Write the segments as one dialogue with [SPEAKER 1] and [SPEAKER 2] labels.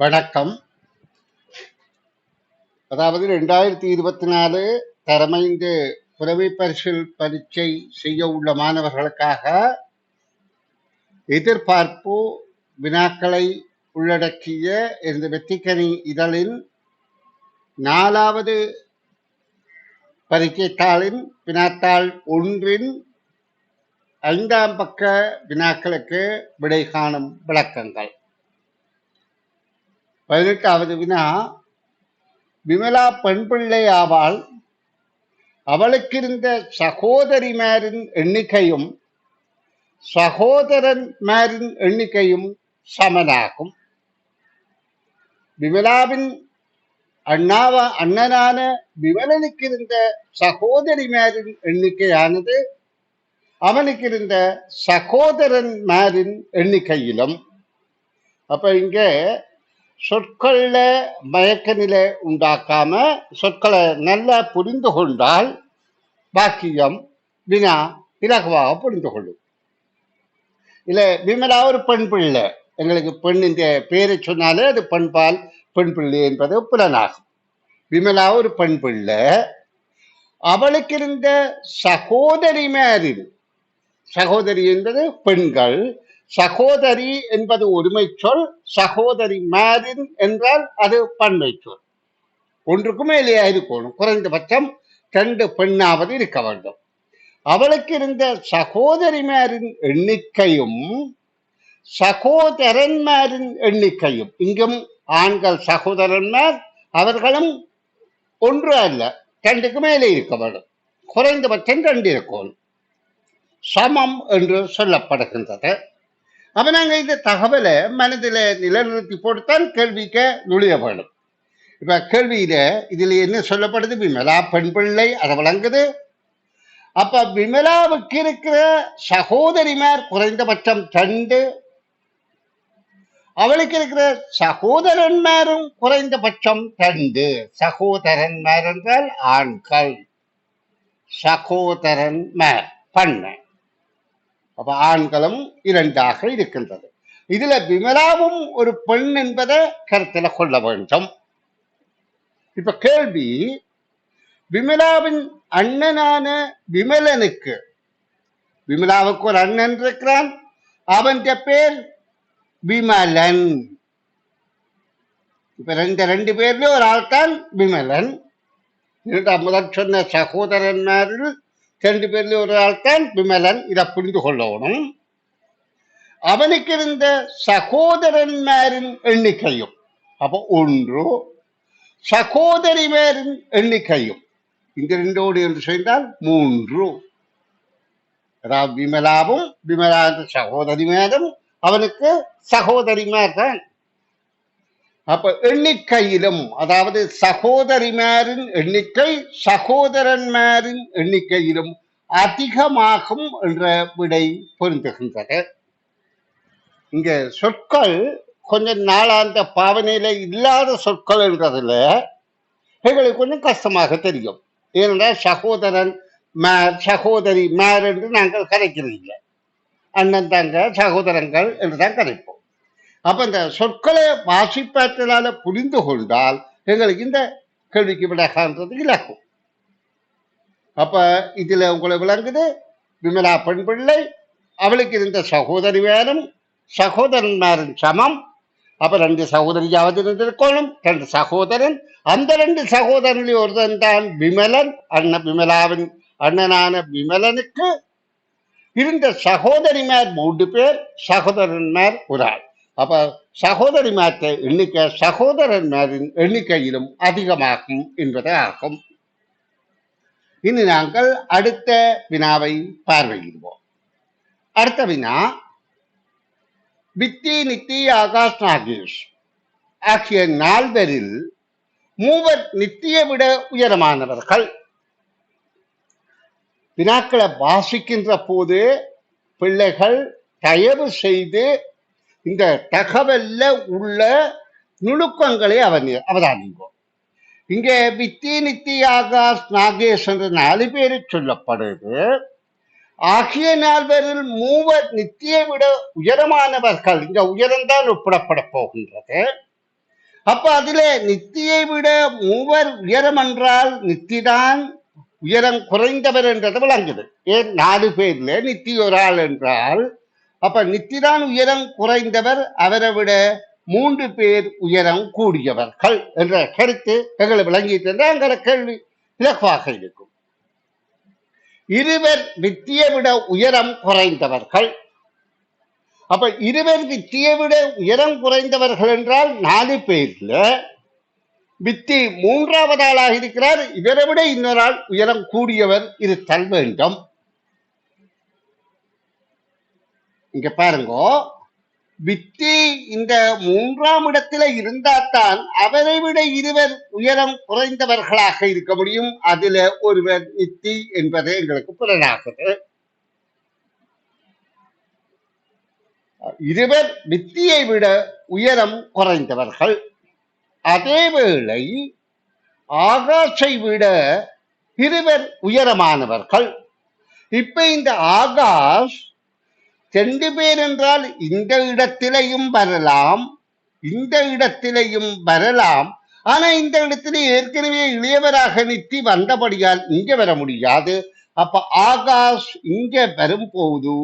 [SPEAKER 1] வணக்கம். அதாவது ரெண்டாயிரத்தி இருபத்தி நாலு தரமைந்து புலமை பரிசில் பரீட்சை செய்ய உள்ள மாணவர்களுக்காக எதிர்பார்ப்பு வினாக்களை உள்ளடக்கிய இந்த வெற்றிக்கணி இதழின் நாலாவது பரீட்சை வினாத்தாள் ஒன்றின் ஐந்தாம் பக்க வினாக்களுக்கு விடை காணும் விளக்கங்கள். பதினெட்டாவது வினா விமலா பெண்பிள்ளை ஆவாள். அவளுக்கிருந்த சகோதரிமாரின் எண்ணிக்கையும் சகோதரன்மாரின் எண்ணிக்கையும் சமனாகும். விமலாவின் அண்ணாவ அண்ணனான விமலனுக்கு இருந்த சகோதரிமாரின் எண்ணிக்கையானது அவனுக்கு இருந்த சகோதரன்மாரின் எண்ணிக்கையிலும். அப்ப இங்க சொற்கள்ல மயக்க நிலை உண்டாக்காம சொற்களை நல்லா புரிந்து கொண்டால் வாக்கியம் வினா இலகுவாக புரிந்து கொள்ளும். இல்லை விமலா ஒரு பெண் பிள்ளை. எங்களுக்கு பெண் இந்த பேரை சொன்னாலே அது பெண்பால் பெண் பிள்ளை என்பது புலனாகும். விமலா ஒரு பெண் பிள்ளை. அவளுக்கு இருந்த சகோதரிமாரில் சகோதரி என்பது பெண்கள். சகோதரி என்பது ஒருமை சொல் சகோதரி மேரின் என்றால் அது பன்மை சொல் ஒன்றுக்கு மேலேயா இருக்கணும் குறைந்தபட்சம் ரெண்டு பெண்ணாவது இருக்க வேண்டும். அவளுக்கு இருந்த சகோதரிமாரின் எண்ணிக்கையும் சகோதரன்மாரின் எண்ணிக்கையும் இங்கும் ஆண்கள் சகோதரன்மார் அவர்களும் ஒன்று அல்ல ரெண்டுக்கு மேலே இருக்க வேண்டும். குறைந்தபட்சம் ரெண்டு இருக்கணும். சமம் என்று சொல்லப்படுகின்றது. அப்ப நாங்க இந்த தகவலை மனதில் நிலைநிறுத்தி போட்டுத்தான் கேள்விக்கு நுழைய வேணும் இப்ப கேள்வியில இதுல என்ன சொல்லப்படுது? விமலா பெண் பிள்ளை அதை வழங்குது. அப்ப விமலாவுக்கு இருக்கிற சகோதரிமார் குறைந்தபட்சம் ரெண்டு. அவளுக்கு இருக்கிற சகோதரன்மாரும் குறைந்தபட்சம் ரெண்டு. சகோதரன்மார் என்றால் ஆண்கள். சகோதரன்மார் பண்ண. அப்ப ஆண்களும் இரண்டாக இருக்கின்றது. இதுல விமலாவும் ஒரு பெண் என்பதை கருத்துல கொள்ள வேண்டும். இப்ப கேள்வி விமலாவின் அண்ணனான விமலனுக்கு விமலாவுக்கு ஒரு அண்ணன் இருக்கிறான் அவன் பேர் விமலன். இப்ப ரெண்டு ரெண்டு பேர்ல ஒரு ஆள் தான் விமலன் முதல் சொன்ன சகோதரன்மாரில் ரெண்டு பேர்ல ஒரு ஆள் தான் விமலன். இதை புரிந்து கொள்ளணும். அவனுக்கு இருந்த சகோதரன்மாரின் எண்ணிக்கையும். அப்போ ஒன்று சகோதரிமாரின் எண்ணிக்கையும். இந்த ரெண்டோடு என்று சேர்ந்தால் மூன்று. விமலாவும் விமலா சகோதரிமாரும் அவனுக்கு சகோதரிமார் தான் அப்ப எண்ணிக்கையிலும் அதாவது சகோதரிமாரின் எண்ணிக்கை சகோதரன்மாரின் எண்ணிக்கையிலும் அதிகமாகும் என்ற விடை பொருந்துகின்றது. இங்க சொற்கள் கொஞ்சம் நாளாந்த பாவனையில இல்லாத சொற்கள் என்றதுல எங்களுக்கு கொஞ்சம் கஷ்டமாக தெரியும். ஏனென்றால் சகோதரன் மேர் சகோதரி மேர் என்று நாங்கள் கரைக்கிறதில்லை. அண்ணன் தங்க சகோதரங்கள் என்றுதான் கரைப்போம். அப்ப இந்த சொற்களை வாசிப்பதனால புரிந்து கொண்டால் எங்களுக்கு இந்த கேள்விக்கு விலகான்றது இலக்கும் அப்ப இதுல உங்களை விளங்குது விமலா பெண் பிள்ளை அவளுக்கு இருந்த சகோதரி வேணும் சகோதரன்மாரின் சமம் அப்ப ரெண்டு சகோதரியாவது இருந்திருக்கணும் ரெண்டு சகோதரன் அந்த ரெண்டு சகோதரனில் ஒருத்தன் தான் விமலன் அண்ணன் விமலாவின் அண்ணனான விமலனுக்கு இருந்த சகோதரிமார் மூன்று பேர் சகோதரன்மார் ஒரு ஆள். அப்ப சகோதரிமார்த்த எண்ணிக்கை சகோதரன்மாரின் எண்ணிக்கையிலும் அதிகமாகும் என்பதை ஆகும். இனி நாங்கள் அடுத்த வினாவை பார்வையிடுவோம். அடுத்த வினா வித்தி நித்தி ஆகாஷ் நாகேஷ் ஆகிய நால்வரில் மூவர் நித்திய விட உயரமானவர்கள். வினாக்களை வாசிக்கின்ற போது பிள்ளைகள் தயவு செய்து இந்த தகவல்ல உள்ள நுணுக்கங்களை அவன் அவதானிங்கோ. இங்கே வித்தி நித்தி ஆகாஷ் நாகேஷ் என்ற நாலு பேரு சொல்லப்படுது. ஆகிய நால்வரில் மூவர் நித்தியை விட உயரமானவர்கள். இந்த உயரம்தான் ஒப்பிடப்பட போகின்றது. அப்ப அதுல நித்தியை விட மூவர் உயரம் என்றால் நித்திதான் உயரம் குறைந்தவர் என்றது விளங்குது. ஏன்? நாலு பேர்ல நித்தி ஒரு ஆள் என்றால் அப்ப நித்திதான் உயரம் குறைந்தவர் அவரை விட மூன்று பேர் உயரம் கூடியவர்கள் என்ற கருத்து எங்களை விளங்கிட்டு எங்களை கேள்வி இலகுவாக இருக்கும். இருவர் வித்தியை விட உயரம் குறைந்தவர்கள். அப்ப இருவர் வித்தியை விட உயரம் குறைந்தவர்கள் என்றால் நாலு பேர்ல வித்தி மூன்றாவது ஆளாக இருக்கிறார். இவரை விட இன்னொரு ஆள் உயரம் கூடியவர் இருத்தல் வேண்டும். இங்க பாருங்க. வித்தி இந்த மூன்றாம் இடத்துல இருந்தால்தான் அவரை விட இருவர் உயரம் குறைந்தவர்களாக இருக்க முடியும். அதுல ஒருவர் நித்தி என்பது எங்களுக்கு புலனாகுது. இருவர் வித்தியை விட உயரம் குறைந்தவர்கள். அதேவேளை ஆகாஷை விட இருவர் உயரமானவர்கள். இப்ப இந்த ஆகாஷ் ரெண்டு பேர் என்றால் இந்த இடத்திலையும் வரலாம் இந்த இடத்திலையும் வரலாம். ஆனா இந்த இடத்துல ஏற்கனவே இளையவராக நித்தி வந்தபடியால் இங்க வர முடியாது. அப்ப ஆகாஷ் இங்க வரும்போது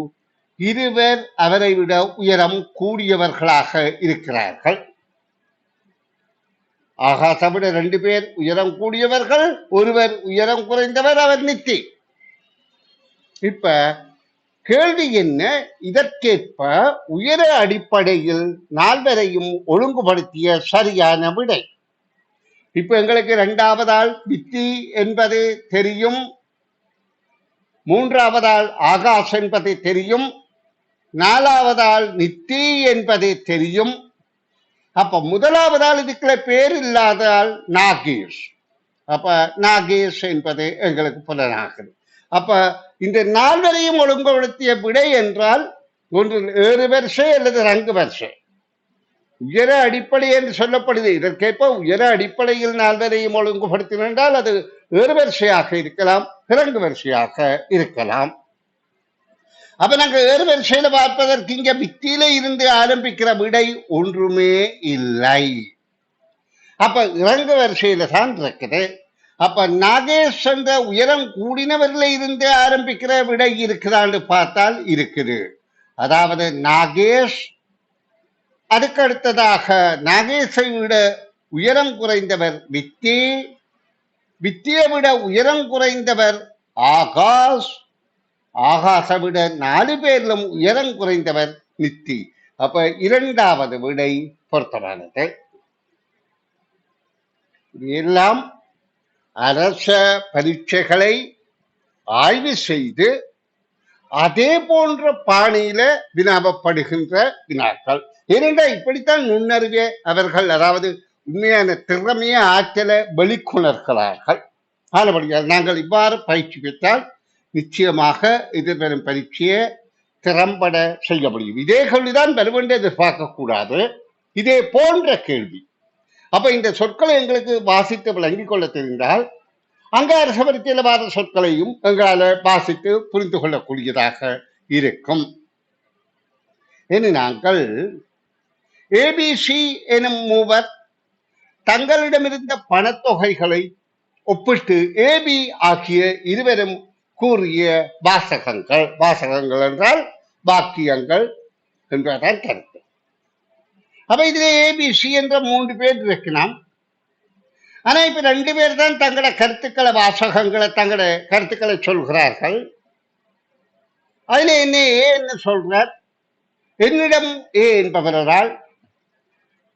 [SPEAKER 1] இருவர் அவரை விட உயரம் கூடியவர்களாக இருக்கிறார்கள். ஆகாசை விட ரெண்டு பேர் உயரம் கூடியவர்கள் ஒருவர் உயரம் குறைந்தவர் அவர் நித்தி. இப்ப கேள்வி என்ன? இதற்கேற்ப உயர அடிப்படையில் நால்வரையும் ஒழுங்குபடுத்திய சரியான விடை. இப்ப எங்களுக்கு இரண்டாவதால் வித்தி என்பது தெரியும். மூன்றாவதால் ஆகாஷ் என்பது தெரியும். நாலாவதால் நித்தி என்பது தெரியும். அப்ப முதலாவதால் இதுக்குள்ள பேர் இல்லாதால் நாகேஷ். அப்ப நாகேஷ் என்பது எங்களுக்கு புலனாகுது அப்ப இந்த நால்வரையும் ஒழுங்குபடுத்திய விடை என்றால் ஒன்று ஏறு வரிசை அல்லது ரங்கு வரிசை உயர அடிப்படை என்று சொல்லப்படுது. இதற்கேற்ப உயர அடிப்படையில் நால்வரையும் ஒழுங்குபடுத்தினால் அது ஏறு வரிசையாக இருக்கலாம் இறங்கு வரிசையாக இருக்கலாம். அப்ப நாங்க ஏறு வரிசையில பார்ப்பதற்கு இங்க வித்தியில இருந்து ஆரம்பிக்கிற விடை ஒன்றுமே இல்லை. அப்ப இறங்கு வரிசையில தான் இருக்குது. அப்ப நாகேஷ் என்ற உயரம் கூடினவர்ல இருந்தே ஆரம்பிக்கிற விடை இருக்குதான்னு பார்த்தால் இருக்குது. அதாவது நாகேஷ் அதுக்கு அடுத்ததாக நாகேஷை விட உயரம் குறைந்தவர் வித்தி வித்தியை விட உயரம் குறைந்தவர் ஆகாஷ் ஆகாஷை விட நாலு பேரிலும் உயரம் குறைந்தவர் நித்தி. அப்ப இரண்டாவது விடை பொருத்தமானது. எல்லாம் அரச பரீட்சைகளை ஆய்வு செய்து அதே போன்ற பாணியில வினாவப்படுகின்ற வினாக்கள். ஏனென்றால் இப்படித்தான் நுண்ணறிவே அவர்கள் அதாவது உண்மையான திறமைய ஆற்றலை வெளிக்கொணர்கிறார்கள். ஆனபடியால் நாங்கள் இவ்வாறு பயிற்சி பெற்றால் நிச்சயமாக எதிர்வரும் பரீட்சையை திறம்பட செய்ய முடியும். இதே கேள்விதான் வருவென்று எதிர்பார்க்க கூடாது இதே போன்ற கேள்வி. அப்ப இந்த சொற்களை எங்களுக்கு வாசித்து விளங்கிக் கொள்ள தெரிந்தால் அங்க அரச வர சொற்களையும் எங்களால் வாசித்து புரிந்து கொள்ளக்கூடியதாக இருக்கும். இனி நாங்கள் ஏபிசி எனும் மூவர் தங்களிடமிருந்த பணத்தொகைகளை ஒப்பிட்டு ஏபி ஆகிய இருவரும் கூறிய வாசகங்கள் வாசகங்கள் என்றால் வாக்கியங்கள் என்பதுதான் கருத்து. அப்ப இதுல ஏபிசி என்ற மூன்று பேர் இருக்கிறான். ஆனா இப்ப ரெண்டு பேர் தான் தங்களோட கருத்துக்களை வாசகங்களை தங்களோட கருத்துக்களை சொல்கிறார்கள். அதில் என்ன ஏ என்ன சொல்றார்? என்னிடம் ஏ என்பவரால்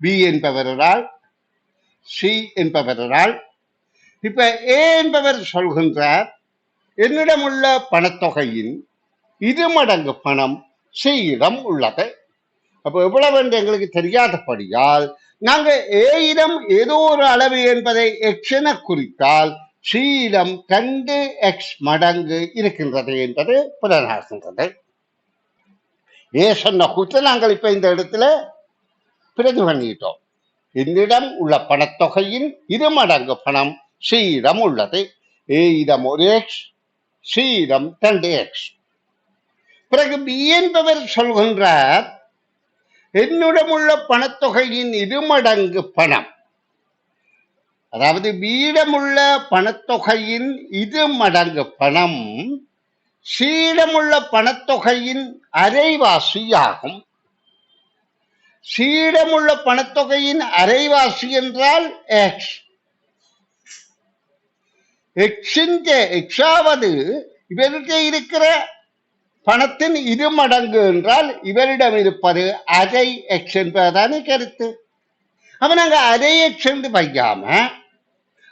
[SPEAKER 1] பி என்பவரால் சி என்பவரால் இப்ப ஏ என்பவர் சொல்கின்றார் என்னிடம் உள்ள பணத்தொகையின் இரு மடங்கு பணம் சியிடம் உள்ளது. அப்போ எவ்வளவு என்று எங்களுக்கு தெரியாதபடியால் நாங்கள் ஏயிடம் ஏதோ ஒரு அளவு என்பதை எக்ஸ் என குறித்தால் சியிடம் ரெண்டு எக்ஸ் மடங்கு இருக்கின்றது என்பது புலனாகின்றது ஏ சொன்ன கூற்று நாங்கள் இப்ப இந்த இடத்துல பிரதி பண்ணிட்டோம். என்னிடம் உள்ள பணத்தொகையின் இரு மடங்கு பணம் சியிடம் உள்ளது. ஏயிடம் ஒரு எக்ஸ் சியிடம் ரெண்டு எக்ஸ். பிறகு பி என்பவர் சொல்கின்றார் என்னிடமுள்ள பணத்தொகையின் இருமடங்கு பணம். அதாவது வீடமுள்ள பணத்தொகையின் இரு மடங்கு பணம் சீடமுள்ள பணத்தொகையின் அரைவாசியாகும். சீடமுள்ள பணத்தொகையின் அரைவாசி என்றால் எக்ஸ் எக்ஸின் எக்ஸாவது இவர்கிட்ட இருக்கிற பணத்தின் இரு மடங்கு என்றால் இவரிடம் இருப்பது அரை எக்ஸ் என்பதுதானே கருத்து. அப்ப நாங்க அரை எக்ஸ் என்று வைக்காம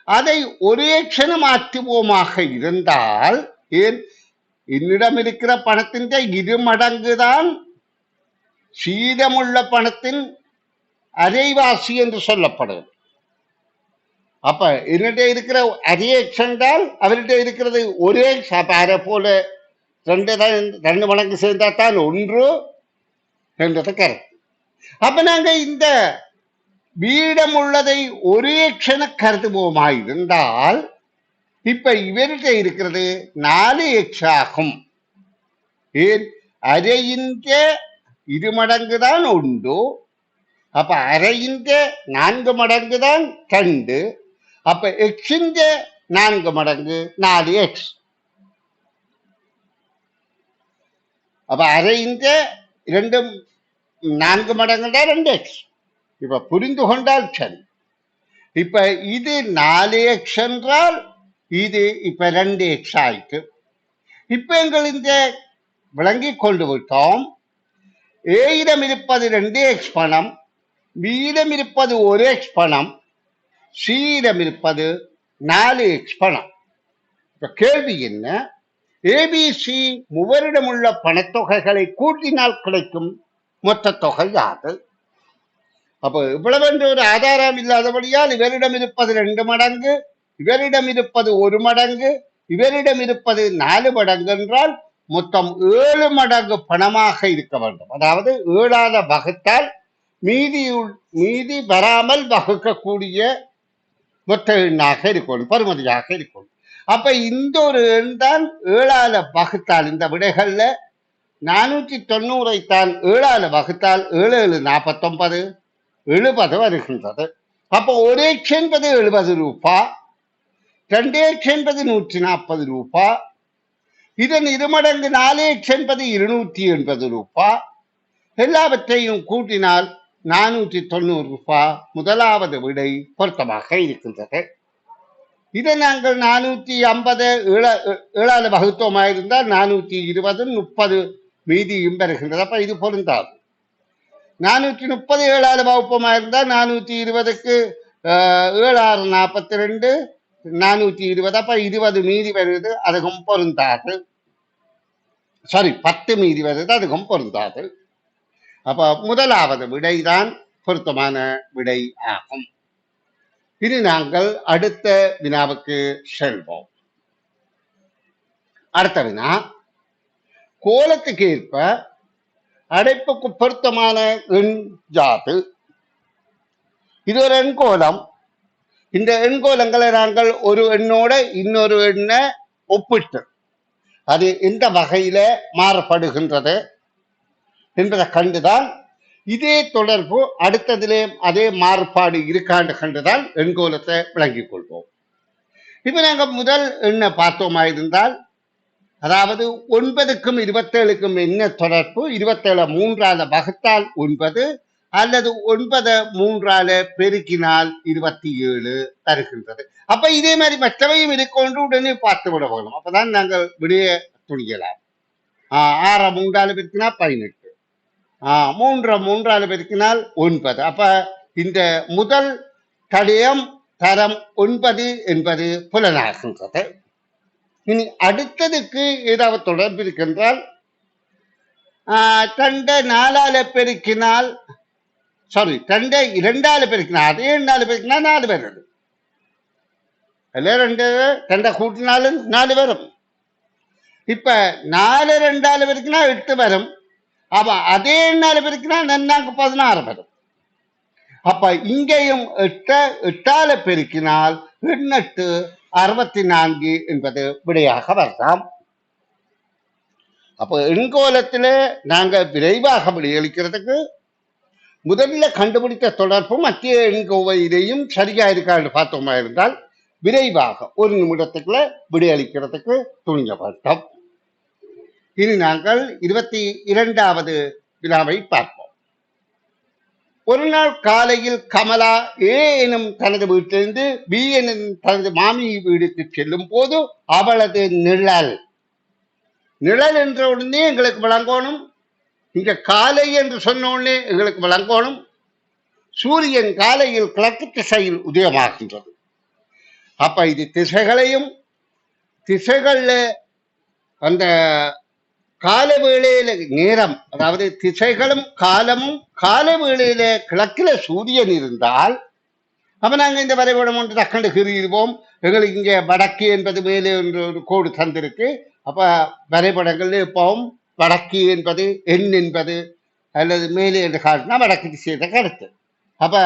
[SPEAKER 1] அதை ஒரு எக்ஷனு மாற்றுவோமாக இருந்தால் ஏன்? என்னிடம் இருக்கிற பணத்தின் இரு மடங்கு தான் சீதமுள்ள பணத்தின் அரைவாசி என்று சொல்லப்படும். அப்ப என்னிட்ட இருக்கிற அரை எக்ஸ் என்றால் அவர்கிட்ட இருக்கிறது ஒரே எக்ஸ் அப்ப அரை போல ரெண்டு தான் ரெண்டு மடங்கு சேர்ந்தா தான் ஒன்று என்றது கருத்து. அப்ப நாங்க இந்த வீடம் உள்ளதை ஒரே க்ஷணக் கருதுவோமா இருந்தால் இப்ப இவர்கிட்ட இருக்கிறது நாலு எக்ஸ் ஆகும். ஏன்? அரையின்ற இரு மடங்கு தான் உண்டு. அப்ப அரையின்ற நான்கு மடங்கு தான் ரெண்டு. அப்ப எக்ஸின்ற நான்கு மடங்கு நாலு எக்ஸ் அப்போ அப்ப இந்த இரண்டும் நான்கு மடங்கு தான் ரெண்டு எக்ஸ் இப்போ புரிந்து கொண்டால் சரி இப்போ இது நாலு எக்ஸ் என்றால் இது இப்போ ரெண்டு எக்ஸ் ஆயிட்டு இப்போ எங்கள் இந்த விளங்கி கொண்டு விட்டோம். ஏயிடம் இருப்பது ரெண்டு எக்ஸ் பணம் பியிடம் இருப்பது ஒரு எக்ஸ் பணம் சியிடம் இருப்பது நாலு எக்ஸ் பணம். இப்போ கேள்வி என்ன? ஏபிசி மூவரிடமுள்ள பணத்தொகைகளை கூட்டினால் கிடைக்கும் மொத்த தொகை யாது? அப்போ இவ்வளவு என்ற ஒரு ஆதாரம் இல்லாதபடியால் இவரிடம் இருப்பது ரெண்டு மடங்கு இவரிடம் இருப்பது ஒரு மடங்கு இவரிடம் இருப்பது நாலு மடங்கு என்றால் மொத்தம் ஏழு மடங்கு பணமாக இருக்க வேண்டும். அதாவது ஏழாத வகுத்தால் மீதி மீதி வராமல் வகுக்கக்கூடிய மொத்த எண்ணாக இருக்கணும் பருமதியாக இருக்கணும். அப்ப இந்த ஒரு எண் தான் ஏழால வகுத்தால் இந்த விடைகள்ல நானூற்றி தொண்ணூறை தான் ஏழால வகுத்தால் ஏழு ஏழு நாற்பத்தொன்பது எழுபது வருகின்றது. அப்போ ஒரு லட்சம் என்பது எழுபது ரூபா ரெண்டு லட்சம் என்பது நூற்றி நாற்பது ரூபா இதன் இருமடங்கு நாலு லட்சம் என்பது இருநூற்றி எண்பது ரூபா. எல்லாவற்றையும் கூட்டினால் நானூற்றி தொண்ணூறு ரூபா முதலாவது விடை பொருத்தமாக இருக்கின்றது. இதை நாங்கள் நானூற்றி ஐம்பது ஏழ வகுத்தோமாக இருந்தால் நானூற்றி இருபது முப்பது மீதியும் பெறுகின்றது. அப்ப இது பொருந்தாது. நானூற்றி முப்பது ஏழால் வகுப்பமாக இருந்தால் நானூற்றி இருபதுக்கு ஏழாறு நாற்பத்தி ரெண்டு நானூற்றி இருபது அப்ப இருபது மீதி வருது அதுக்கும் பொருந்தாது. சாரி பத்து மீதி வருது அதுக்கும் பொருந்தாது. அப்ப முதலாவது விடைதான் பொருத்தமான விடை ஆகும். இனி நாங்கள் அடுத்த வினாவுக்கு செல்வோம். அடுத்த வினா கோலத்துக்கு ஏற்ப அடைப்புக்கு பொருத்தமான எண் ஜாது. இது ஒரு எண்கோலம் இந்த எண்கோலங்களை நாங்கள் ஒரு எண்ணோட இன்னொரு எண்ணை ஒப்பிட்டு அது எந்த வகையில மாறுபடுகின்றது என்பதை கண்டுதான் இதே தொடர்பு அடுத்ததிலே அதே மாறுபாடு இருக்காண்டு கண்டுதான் எண்கோலத்தை விளங்கிக் கொள்வோம். இப்ப நாங்க முதல் எண்ணை பார்த்தோமா இருந்தால் அதாவது ஒன்பதுக்கும் இருபத்தேழுக்கும் என்ன தொடர்பு? இருபத்தேழு மூன்றால வகுத்தால் ஒன்பது அல்லது ஒன்பதை மூன்றால பெருக்கினால் இருபத்தி ஏழு தருகின்றது. அப்ப இதே மாதிரி மற்றவையும் இருக்கொண்டு உடனே பார்த்து விட வேணும். அப்பதான் நாங்கள் விடிய துணியலாம். ஆஹ் ஆற மூன்றால பெருக்கினா பதினெட்டு. மூன்று மூன்றால பெருக்கினால் ஒன்பது. அப்ப இந்த முதல் தடயம் தரம் ஒன்பது என்பது புலனாகின்றது இனி அடுத்ததுக்கு ஏதாவது தொடர்பு இருக்கின்றால் ஆஹ் தண்டை நாலால பெருக்கினால் சாரி தண்டை இரண்டால பெருக்கினால் அதே நாலு பெருக்கினால் நாலு வருது. அதுல ரெண்டு தண்டை கூட்டினாலும் நாலு வரும். இப்ப நாலு ரெண்டால பெருக்கினா எட்டு வரும். அப்ப அதே நாலு பெருக்கினா நன்னாக்கு பதினாறு வரும். அப்ப இங்கேயும் எட்ட எட்டால பெருக்கினால் எண்ணெட்டு அறுபத்தி நான்கு என்பது விடையாக வரலாம். அப்போ எண்கோலத்தில் நாங்க விரைவாக விடையளிக்கிறதுக்கு முதல்ல கண்டுபிடித்த தொடர்பு மத்திய எண்கோவையிலையும் சரியா இருக்கான்னு பார்த்தோமா இருந்தால் விரைவாக ஒரு நிமிடத்துக்குள்ள விடையளிக்கிறதுக்கு துணிஞ்சப்பட்டோம் இனி நாங்கள் இருபத்தி இரண்டாவது வினாவை பார்ப்போம். ஒரு நாள் காலையில் கமலா ஏ எனும் தனது வீட்டிலிருந்து பி எனும் தனது மாமி வீடுக்கு செல்லும் போது அவளது நிழல். நிழல் என்ற உடனே எங்களுக்கு விளங்கணும். இங்க காலை என்று சொன்ன உடனே எங்களுக்கு விளங்கணும். சூரியன் காலையில் கிழக்கு திசையில் உதயமாகின்றது. அப்ப இது திசைகளையும் திசைகள்ல அந்த கால வேளையில நேரம் அதாவது திசைகளும் காலமும் கால வேளையில கிழக்கில சூரியன் இருந்தால் அப்ப நாங்க இந்த வரைபடம் ஒன்று டக்கண்டு கீறிடுவோம் எங்களுக்கு இங்க வடக்கு என்பது மேலே என்று ஒரு கோடு தந்திருக்கு. அப்ப வரைபடங்கள்ல எப்பவும் வடக்கு என்பது எண் என்பது அல்லது மேலே என்று காட்டினா வடக்கு திசையை கருத்து. அப்ப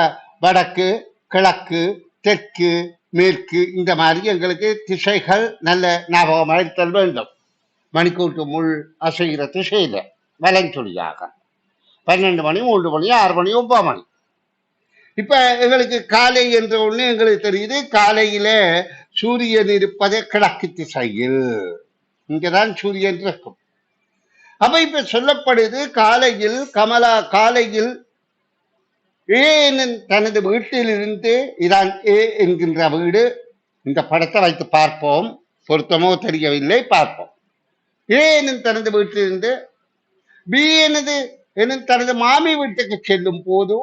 [SPEAKER 1] வடக்கு கிழக்கு தெற்கு மேற்கு இந்த மாதிரி எங்களுக்கு திசைகள் நல்ல ஞாபகமாக இருத்தல் வேண்டும். மணிக்கூட்டு முள் அசைகிற திசையில் வலஞ்சொலியாக. பன்னெண்டு மணி மூன்று மணி ஆறு மணி ஒன்பது மணி. இப்ப எங்களுக்கு காலை என்ற ஒண்ணு எங்களுக்கு தெரியுது. காலையில் சூரியன் இருப்பதை கிழக்கு திசையில். இங்கதான் சூரியன் இருக்கும். அப்போ இப்போ சொல்லப்படுது காலையில் கமலா காலையில் ஏனன் தனது வீட்டிலிருந்து இதான் ஏ என்கின்ற வீடு இந்த படத்தை வைத்து பார்ப்போம். பொருத்தமோ தெரியவில்லை பார்ப்போம். ஏ என்னும் தனது வீட்டிலிருந்து பி எனது எனும் தனது மாமி வீட்டுக்கு செல்லும் போது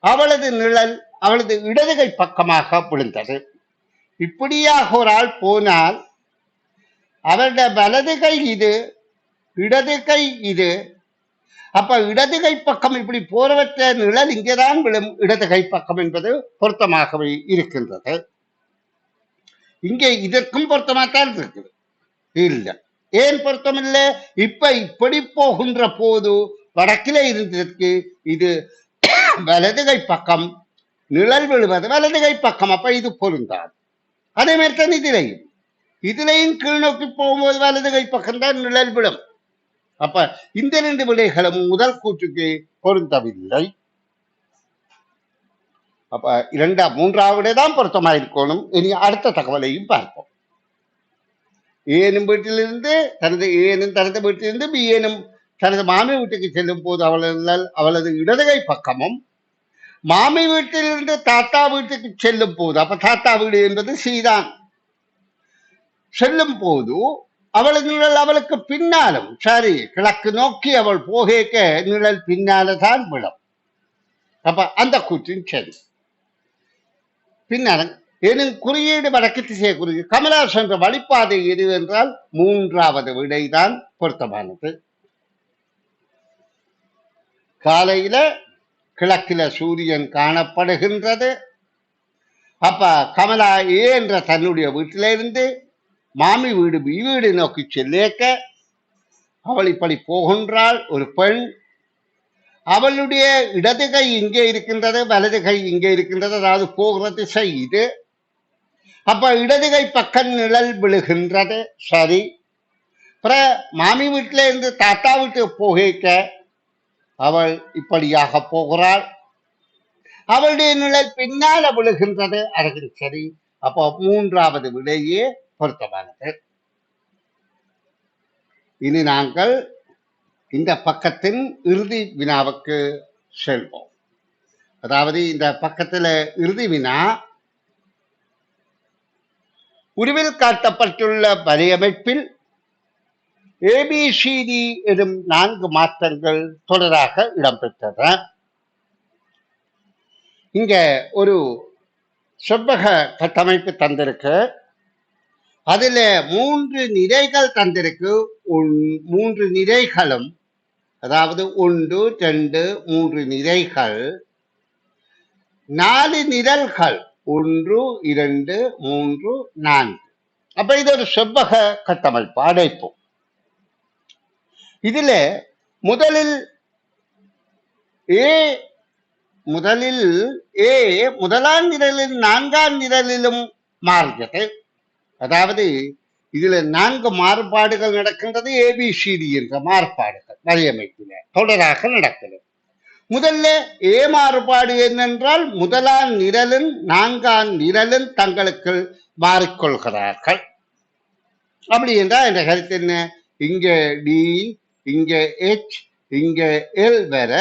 [SPEAKER 1] அவளது நிழல் அவளது இடதுகை பக்கமாக விழுந்தது. இப்படியாக ஒரு ஆள் போனால் அவருடைய வலது கை இது இடது கை இது. அப்ப இடது கை பக்கம் இப்படி போறவற்ற நிழல் இங்கேதான் விழும் இடது கை பக்கம் என்பது பொருத்தமாகவே இருக்கின்றது. இங்கே இதற்கும் பொருத்தமாகத்தான் இருக்குது. இல்லை. ஏன் பொருத்தமில்லை? இப்ப இப்படி போகின்ற போது வடக்கிலே இருந்ததற்கு இது வலது கை பக்கம் நிழல் விழுவது வலது கை பக்கம். அப்ப இது பொருந்தாது. அதே மாதிரி தான் இதிலையும். இதுலையும் கீழ் நோக்கி போகும்போது வலது கை பக்கம் தான் நிழல் விழும். அப்ப இந்த ரெண்டு விடைகளும் முதல் கூற்றுக்கு பொருந்தவில்லை. அப்ப இரண்டா மூன்றாவது தான் பொருத்தமா இருக்கணும் இனி அடுத்த தகவலையும் பார்ப்போம். ஏனும் வீட்டிலிருந்து தனது ஏனும் தனது வீட்டிலிருந்து பி ஏனும் தனது மாமி வீட்டுக்கு செல்லும் போது அவளது அவளது இடதுகை பக்கமும் மாமி வீட்டிலிருந்து தாத்தா வீட்டுக்கு செல்லும் போது அப்ப தாத்தா வீடு என்பது சீதான். செல்லும் போது அவளது நிழல் அவளுக்கு பின்னாலும் சரி கிழக்கு நோக்கி அவள் போகேக்க நிழல் பின்னால தான் விழும். அப்ப அந்த கூற்றின் சரி பின்னர் எனும் குறியீடு வடக்கு திசை குறியீடு கமலா சென்ற வழிபாதை எது என்றால் மூன்றாவது விடைதான் பொருத்தமானது. காலையில கிழக்கில சூரியன் காணப்படுகின்றது. அப்ப கமலா ஏ என்ற தன்னுடைய வீட்டிலிருந்து மாமி வீடு பி வீடு நோக்கி செல்லேக்க அவள் இப்படி போகின்றாள் ஒரு பெண். அவளுடைய இடது கை இங்கே இருக்கின்றது வலது கை இங்கே இருக்கின்றது அதாவது போகிற திசை இது. அப்ப இடது கை பக்கம் நிழல் விழுகின்றது. சரி. அப்புறம் மாமி வீட்டில இருந்து தாத்தா வீட்டுக்கு போகிக்க அவள் இப்படியாக போகிறாள். அவளுடைய நிழல் பின்னால விழுகின்றது. அழகு சரி. அப்போ மூன்றாவது விடையே பொருத்தமானது. இனி நாங்கள் இந்த பக்கத்தின் இறுதி வினாவுக்கு செல்வோம். அதாவது இந்த பக்கத்தில் இறுதி வினா உருவில் காட்டப்பட்டுள்ள வலையமைப்பில் ஏபிசிடி எனும் நான்கு மாற்றங்கள் தொடராக இடம்பெற்றன. இங்க ஒரு செவ்வக கட்டமைப்பு தந்திருக்கு. அதுல மூன்று நிறைகள் தந்திருக்கு. மூன்று நிறைகளும் அதாவது ஒன்று ரெண்டு மூன்று நிறைகள் நாலு நிரல்கள் ஒன்று இரண்டு மூன்று நான்கு. அப்ப இது ஒரு செவ்வக கட்டமைப்பு அடைப்பு. இதுல முதலில் ஏ முதலில் ஏ முதலாம் நிரலில் நான்காம் நிரலிலும் மாறுகிறது. அதாவது இதுல நான்கு மாறுபாடுகள் நடக்கின்றது ஏபிசிடி என்ற மாறுபாடுகள் வலையமைப்பில தொடராக நடக்கிறது. முதல்ல ஏ மாறுபாடு என்னென்றால் முதலாம் நிரலும் நான்காம் நிரலும் தங்களுக்கு மாறிக்கொள்கிறார்கள். அப்படி என்றால் என்ற கருத்து என்ன? இங்க டி இங்க எச் இங்க எல் வர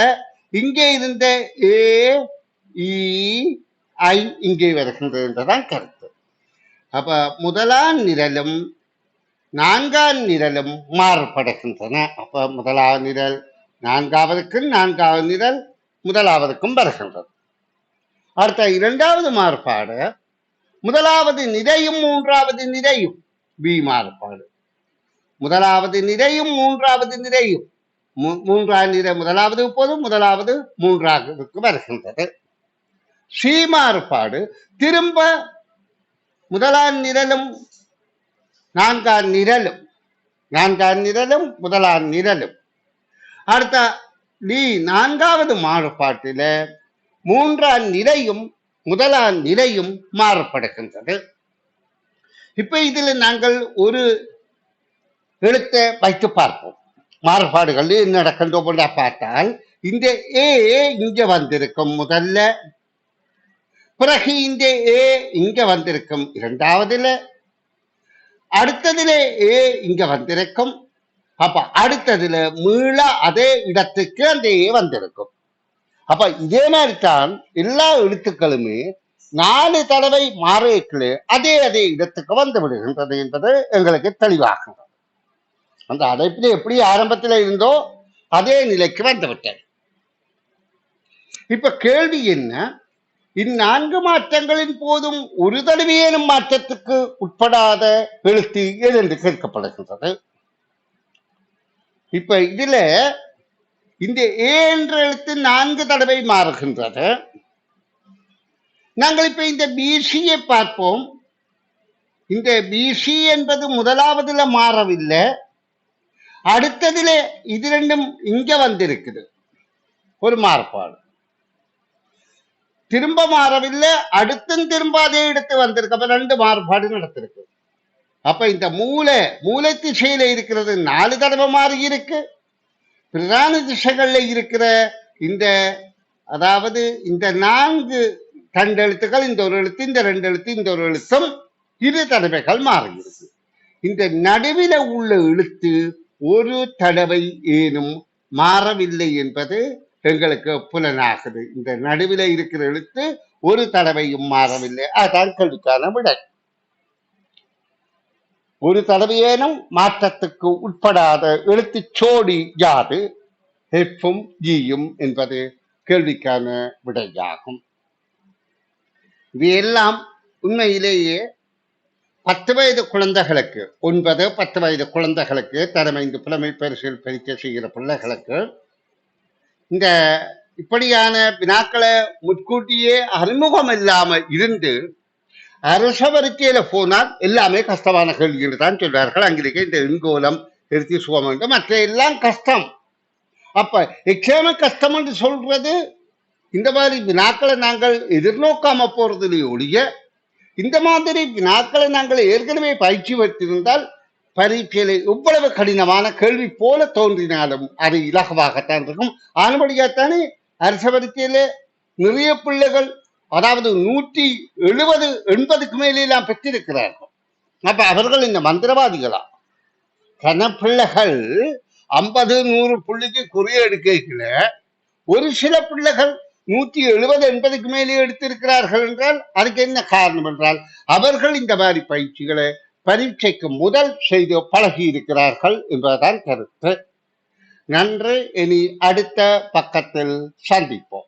[SPEAKER 1] இங்கே இருந்த ஏ இ ஐ இங்கே வருகின்றது என்றுதான் கருத்து. அப்ப முதலாம் நிரலும் நான்காம் நிரலும் மாறுபடுகின்றன. அப்ப முதலாம் நிரல் நான்காவதுக்கு நான்காவது நிரல் முதலாவதுக்கும் வருகின்றது. அடுத்த இரண்டாவது மாறுபாடு முதலாவது நிரையும் மூன்றாவது நிரையும் பி மாறுபாடு. முதலாவது நிறையும் மூன்றாவது நிறையும் மூ- மூன்றாம் நிறை முதலாவது போதும் முதலாவது மூன்றாவதுக்கு வருகின்றது. சி மாறுபாடு திரும்ப முதலாம் நிரலும் நான்காம் நிரலும் நான்காம் நிரலும் முதலாம் நிரலும். அடுத்த நீ நான்காவது மாறுபாட்டில மூன்றாம் நிலையும் முதலாம் நிலையும் மாறுபடுகின்றது. இப்ப இதில் நாங்கள் ஒரு எழுத்தை வைத்து பார்ப்போம். மாறுபாடுகள் நடக்கின்ற நடக்கின்றோம் பார்த்தால் இந்த ஏ இங்க வந்திருக்கும் முதல்ல பிறகு இந்த ஏ இங்க வந்திருக்கும் இரண்டாவதுல அடுத்ததுல ஏ இங்க வந்திருக்கும் அப்ப அடுத்ததுல மீள அதே இடத்துக்கு அந்த ஏ வந்திருக்கும். அப்ப இதே மாதிரி தான் எல்லா எழுத்துக்களுமே நாலு தடவை மாறேக்களே அதே அதே இடத்துக்கு வந்து விடுகின்றது என்பது எங்களுக்கு தெளிவாகும். அந்த அடைப்பில் எப்படி ஆரம்பத்தில் இருந்தோ அதே நிலைக்கு வந்துவிட்டது இப்ப கேள்வி என்ன? இந்நான்கு மாற்றங்களின் போதும் ஒரு தடவையேனும் மாற்றத்துக்கு உட்படாத எழுத்து எது என்று கேட்கப்படுகின்றது? இப்ப இதுல இந்த ஏ என்ற எழுத்து நான்கு தடவை மாறுகின்றது. நாங்கள் இப்ப இந்த பிசியை பார்ப்போம். இந்த பிசி என்பது முதலாவதுல மாறவில்லை. அடுத்ததுல இது ரெண்டும் இங்க வந்திருக்குது. ஒரு மாறுபாடு. திரும்ப மாறவில்லை அடுத்தும் திரும்ப அதே இடத்து வந்திருக்கு. அப்ப ரெண்டு மாறுபாடு நடத்திருக்கு அப்ப இந்த மூளை மூளை திசையில இருக்கிறது நாலு தடவை மாறி இருக்கு. பிரதான திசைகள்ல இருக்கிற இந்த அதாவது இந்த நான்கு ரெண்டு எழுத்துக்கள் இந்த ஒரு எழுத்து இந்த ரெண்டு எழுத்து இந்த ஒரு எழுத்தும் இரு தடவைகள் மாறியிருக்கு இந்த நடுவில உள்ள எழுத்து ஒரு தடவை ஏனும் மாறவில்லை என்பது எங்களுக்கு புலனாகுது. இந்த நடுவில் இருக்கிற எழுத்து ஒரு தடவையும் மாறவில்லை. அதான் கல்விக்கான விடை. ஒரு தடவையேனும் மாற்றத்துக்கு உட்படாத எழுத்துச் சோடி யாது? ஹெஃப்பும் ஜியும் என்பது கேள்விக்கான விடையாகும். இது எல்லாம் உண்மையிலேயே பத்து வயது குழந்தைகளுக்கு ஒன்பது பத்து வயது குழந்தைகளுக்கு தரமைந்து புலமை பரிசில் பரிச்சை செய்கிற பிள்ளைகளுக்கு இந்த இப்படியான வினாக்களை முன்கூட்டியே அறிமுகம் இல்லாமல் இருந்து அரச வரிக்கையில போனால் எல்லாமே கஷ்டமான கேள்விகள் தான் சொல்வார்கள். அங்கிருக்க இந்த எண்கோலம் திருத்தி சுகம் மற்ற எல்லாம் கஷ்டம். அப்ப நிச்சயம கஷ்டம் என்று சொல்றது இந்த மாதிரி வினாக்களை நாங்கள் எதிர்நோக்காம போறதுலேயே ஒழிய இந்த மாதிரி வினாக்களை நாங்கள் ஏற்கனவே பயிற்சி வைத்திருந்தால் பரீட்சையில எவ்வளவு கடினமான கேள்வி போல தோன்றினாலும் அது இலகுவாகத்தான் இருக்கும். ஆனபடியாத்தானே அரச பரீட்சையில நிறைய பிள்ளைகள் அதாவது நூற்றி எழுபது எண்பதுக்கு மேலே எல்லாம் பெற்றிருக்கிறார்கள். அப்ப அவர்கள் இந்த மந்திரவாதிகளா? கன பிள்ளைகள் ஐம்பது நூறு புள்ளிக்கு குறிய எடுக்கல ஒரு சில பிள்ளைகள் நூத்தி எழுபது எண்பதுக்கு மேலே எடுத்திருக்கிறார்கள் என்றால் அதுக்கு என்ன காரணம் என்றால் அவர்கள் இந்த மாதிரி பயிற்சிகளை பரீட்சைக்கு முதல் செய்து பழகி இருக்கிறார்கள் என்பதுதான் கருத்து. நன்று இனி அடுத்த பக்கத்தில் சந்திப்போம்.